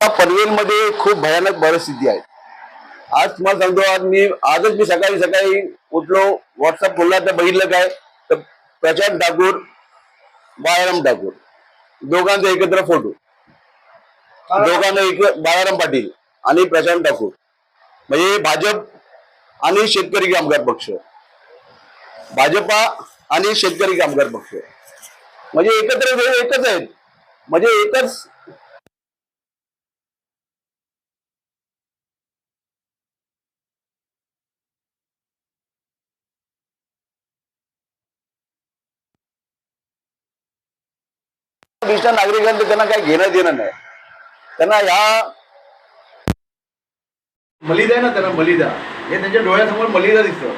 पनवेलमध्ये खूप भयानक परिस्थिती आहे. आज तुम्हाला सांगतो आज मी आजच मी सकाळी सकाळी उठलो व्हॉट्सअप खोलला तर बघितलं काय? तर प्रशांत ठाकूर बाळाराम ठाकूर. दोघांचा एकत्र फोटो. दोघांना एक बाळाराम पाटील आणि प्रशांत ठाकूर. म्हणजे भाजप आणि शेतकरी कामगार पक्ष. भाजपा आणि शेतकरी कामगार पक्ष. म्हणजे एकत्र एकच आहेत. म्हणजे एकच ज्येष्ठ नागरिकांचं त्यांना काही घेणं देणं नाही. त्यांना या मलिदा आहे ना त्यांना मलिदा हे त्यांच्या डोळ्यासमोर मलिदा दिसतं.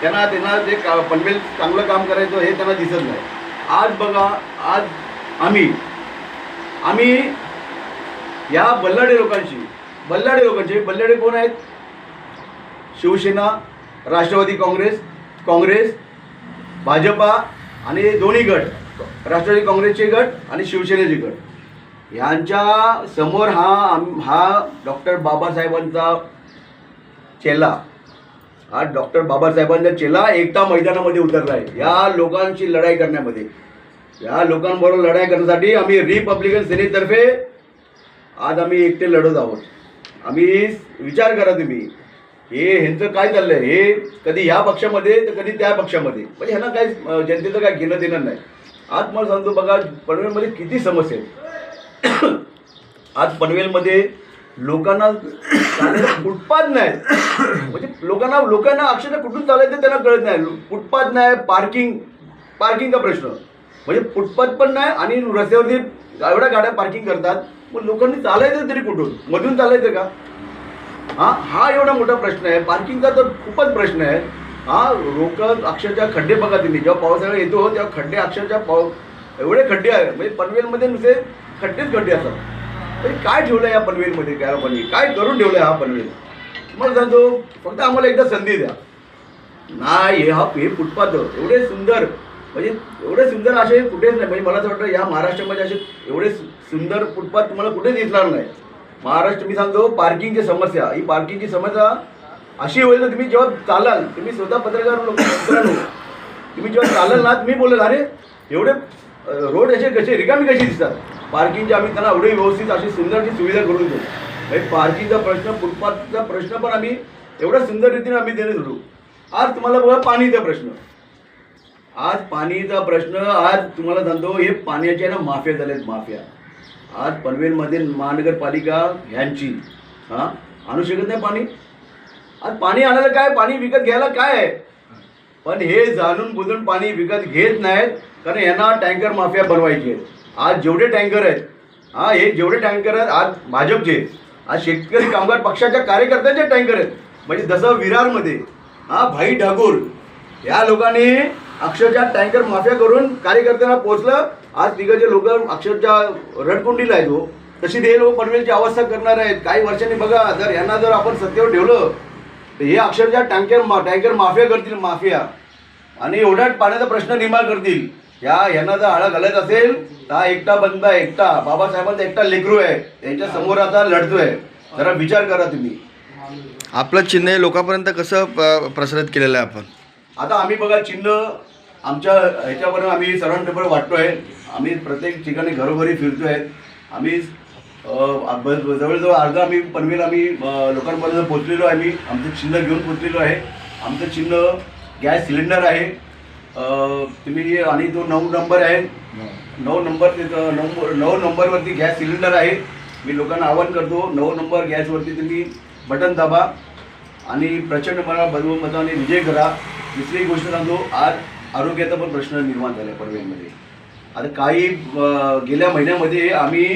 त्यांना त्यांना जे का पनवेल चांगलं काम करायचं हे त्यांना दिसत नाही. आज बघा आज आम्ही आम्ही या बल्लाडे लोकांशी बल्लाडे लोकांचे बल्लाडे कोण आहेत? शिवसेना राष्ट्रवादी काँग्रेस काँग्रेस भाजपा आणि दोन्ही गट. राष्ट्रवादी काँग्रेसचे गट आणि शिवसेनेचे गट. यांच्या समोर हा आम- हा डॉक्टर बाबासाहेबांचा चेला हा डॉक्टर बाबासाहेबांचा चेला एकटा मैदानामध्ये उतरला आहे. या लोकांची लढाई करण्यामध्ये. या लोकांबरोबर लढाई करण्यासाठी आम्ही रिपब्लिकन सेनेतर्फे आज आम्ही एकटे लढत आहोत. आम्ही विचार करा तुम्ही हे ह्यांचं काय चाललं आहे हे कधी ह्या पक्षामध्ये तर कधी त्या पक्षामध्ये. म्हणजे ह्यांना काय जनतेचं काय घेणं देणं नाही. आज मला सांगतो बघा पनवेलमध्ये किती समस्या आहेत. आज पनवेलमध्ये लोकांना फुटपाथ नाही. म्हणजे लोकांना लोकांना अक्षरशः कुठून चालायचं त्यांना कळत नाही. फुटपाथ नाही पार्किंग पार्किंगचा प्रश्न. म्हणजे फुटपाथ पण नाही आणि रस्त्यावरती एवढ्या गाड्या पार्किंग करतात. मग लोकांनी चालायचं तरी कुठून? मधून चालायचं का? हा हा एवढा मोठा प्रश्न आहे. पार्किंगचा तर खूपच प्रश्न आहे. हा लोक अक्षरशः खड्डे बघा तुम्ही जेव्हा पावसाळा येतो तेव्हा खड्डे अक्षरशः पाव एवढे खड्डे आहे म्हणजे पनवेलमध्ये नुसते खड्डेच खड्डे असतात. तरी काय ठेवलं या पनवेलमध्ये? काय पनवेल काय करून ठेवलं हा पनवेल? तुम्हाला सांगतो फक्त आम्हाला एकदा संधी द्या. नाही हे हा हे फुटपाथ एवढे सुंदर. म्हणजे एवढे सुंदर असे कुठेच नाही. म्हणजे मला असं वाटतं या महाराष्ट्रामध्ये असे एवढे सुंदर फुटपाथ तुम्हाला कुठेच दिसणार नाही. महाराष्ट्र मी सांगतो पार्किंगची समस्या. ही पार्किंगची समस्या अशी होईल ना तुम्ही जेव्हा चालाल तुम्ही स्वतः पत्रकार लोक तुम्ही जेव्हा चालाल ना मी बोलाल अरे एवढे रोड असे कसे रिकामी कशी दिसतात? पार्किंगचे आम्ही त्यांना एवढी व्यवस्थित अशी सुंदर अशी सुविधा करून देऊ. म्हणजे पार्किंगचा प्रश्न फुटपाथचा प्रश्न पण आम्ही एवढ्या सुंदर रीतीने आम्ही देणे धरू आज तुम्हाला बघा पाणीचा प्रश्न. आज पाणीचा प्रश्न आज तुम्हाला सांगतो हे पाण्याच्या ना माफिया झाल्यात माफिया. आज पनवेलमध्ये महानगरपालिका ह्यांची हां आणू शकत नाही पाणी? आणि पाणी आणायला काय? पाणी विकत घ्यायला काय आहे? पण हे जाणून बुजून पाणी विकत घेत नाहीत कारण यांना टँकर माफिया बनवायची आहेत. आज जेवढे टँकर आहेत हा हे जेवढे टँकर आहेत आज भाजपचे. आज शेतकरी कामगार पक्षाच्या कार्यकर्त्यांचे टँकर आहेत. म्हणजे जसं विरारमध्ये हा भाई ठाकूर या लोकांनी अक्षरशः टँकर माफिया करून कार्यकर्त्यांना पोहोचलं. आज तिकडचे लोक अक्षरशः रडकुंडीला आहेत हो. तशी ते लोक पनवेलची अवस्था करणार आहेत. काही वर्षांनी बघा जर यांना जर आपण सत्तेवर ठेवलं तर हे अक्षरशः टँकर मा टँकर माफिया करतील माफिया. आणि एवढ्यात पाण्याचा प्रश्न निर्माण करतील. या यांना जर आळा घालायचा असेल तर हा एकटा बंदा एकटा. बाबासाहेबांचा एकटा लेकरू आहे. त्यांच्यासमोर आता लढतोय. जरा विचार करा तुम्ही. आपलं चिन्ह हे लोकांपर्यंत कसं प- प्रसारित केलेलं आहे आपण? आता आम्ही बघा चिन्ह आमच्या ह्याच्यावर आम्ही सर्वांपेपर वाटतोय. आम्ही प्रत्येक ठिकाणी घरोघरी फिरतोय. आम्ही जवळजवळ अर्धा आम्ही पनवेल आम्ही लोकांपर्यंत पोचलेलो आहे. आम्ही आमचं चिन्ह घेऊन पोचलेलो आहे. आमचं चिन्ह गॅस सिलेंडर आहे. तुम्ही आणि तो नऊ नंबर आहे. नऊ नंबर नऊ नऊ नंबरवरती गॅस सिलेंडर आहे. मी लोकांना आवाहन करतो नऊ नंबर गॅसवरती तुम्ही बटन दाबा आणि प्रचंड मला बहुमताने विजय करा. दुसरी गोष्ट सांगतो आज आरोग्याचा पण प्रश्न निर्माण झाला आहे परवेमध्ये आता काही गेल्या महिन्यामध्ये आम्ही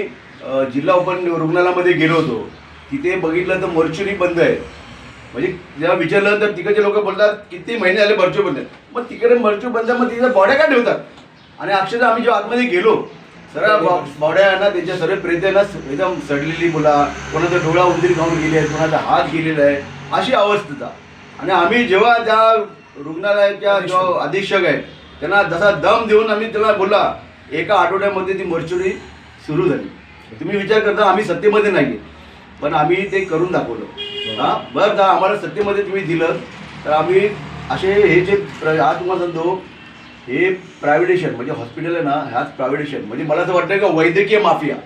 जिल्हा उपन रुग्णालयामध्ये गेलो होतो. तिथे बघितलं तर मर्च्युरी बंद आहे. म्हणजे जेव्हा विचारलं तर तिकडचे लोक बोलतात किती महिने झाले मर्च्यू बंद मग तिकडे मर्च्यू बंद मग तिथे बॉड्या का ठेवतात? आणि अक्षरशः आम्ही जेव्हा आतमध्ये गेलो सर्व बॉड्या आहे ना त्याच्या सर्व प्रेत ना एकदम सडलेली मुला कोणाचा डोळा उंदीर खाऊन गेले आहे कोणाचा हात गेलेला आहे अशी अवस्थेचा आणि आम्ही जेव्हा त्या रुग्णालयाच्या जो अधीक्षक आहे त्यांना जसा दम देऊन आम्ही त्याला बोला एका आठवड्यामध्ये ती मर्च्युरी सुरू झाली. तुम्ही विचार करता आम्ही सत्तेमध्ये नाही पण आम्ही ते करून दाखवलं. हा? बरं का आम्हाला सत्तेमध्ये तुम्ही दिलं तर आम्ही असे हे जे प्र- आज तुम्हाला सांगतो हे प्रायव्हेटेशन म्हणजे हॉस्पिटल आहे ना ह्याच प्रायव्हेटेशन म्हणजे मला असं वाटतं का वैद्यकीय माफिया?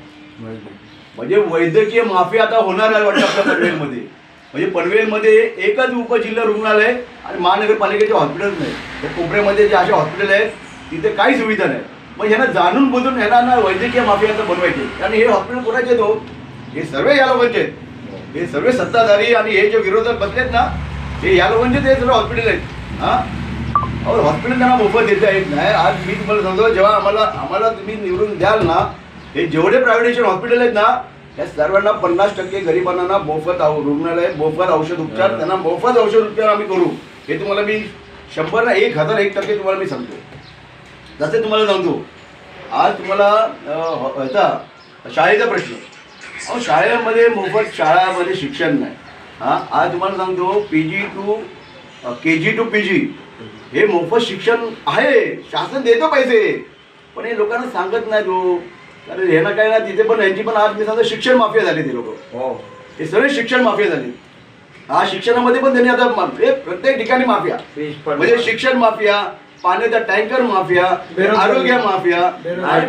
म्हणजे वैद्यकीय माफिया आता होणार आहे वाटतं आपल्या पनवेलमध्ये. म्हणजे पनवेलमध्ये एकच उपजिल्हा रुग्णालय आणि महानगरपालिकेचे हॉस्पिटल नाही. तर कोपऱ्यामध्ये जे असे हॉस्पिटल आहेत तिथे काही सुविधा नाही. मग ह्यांना जाणून बुजून ह्यांना ना वैद्यकीय माफियाचं बनवायचे. कारण हे हॉस्पिटल कोणाचे आहेत हो सर्व या लोकांचे आहेत. हे सर्व सत्ताधारी आणि हे जे विरोधक बसलेत ना हे या लोकांचेच हे सर्व हॉस्पिटल आहेत. हां? अहो हॉस्पिटल त्यांना मोफत देत आहेत नाही. आज मी तुम्हाला सांगतो जेव्हा आम्हाला आम्हाला तुम्ही निवडून द्याल ना हे जेवढे प्रायव्हेटेशन हॉस्पिटल आहेत ना त्या सर्वांना पन्नास टक्के गरिबांना मोफत रुग्णालय मोफत औषध उपचार त्यांना मोफत औषध उपचार आम्ही करू. हे तुम्हाला मी शंभर ना एक हजार एक टक्के तुम्हाला मी सांगतो. जसे तुम्हाला सांगतो. आज तुम्हाला ह- ह्याचा शाळेचा प्रश्न. अहो शाळेमध्ये मोफत शाळामध्ये शिक्षण नाही. हां आज तुम्हाला सांगतो P G to K G to P G हे मोफत शिक्षण आहे. शासन देतो पैसे. पण हे लोकांना सांगत नाही तो. कारण हे ना काय ना तिथे पण यांची पण आज मी सांगतो शिक्षण माफिया झाले ते लोक. हे. सगळे शिक्षण माफिया झाले. हा शिक्षणामध्ये पण त्यांनी आता हे प्रत्येक ठिकाणी माफिया. म्हणजे शिक्षण माफिया पाण्याचा टँकर माफिया. आरोग्य माफिया.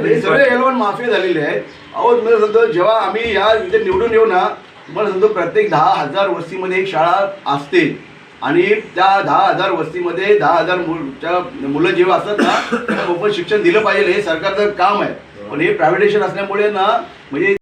हे सगळे एलवन माफिया झालेले आहेत अहो तुम्हाला सांगतो जेव्हा आम्ही या इथे निवडून येऊ ना तुम्हाला सांगतो प्रत्येक दहा हजार वस्तीमध्ये एक शाळा असते आणि त्या दहा हजार वस्तीमध्ये दहा हजार मुलच्या मुलं जेव्हा असतात ना त्यांना मोफत शिक्षण दिलं पाहिजे हे सरकारचं काम आहे पण हे प्रायव्हेटेशन असल्यामुळे ना म्हणजे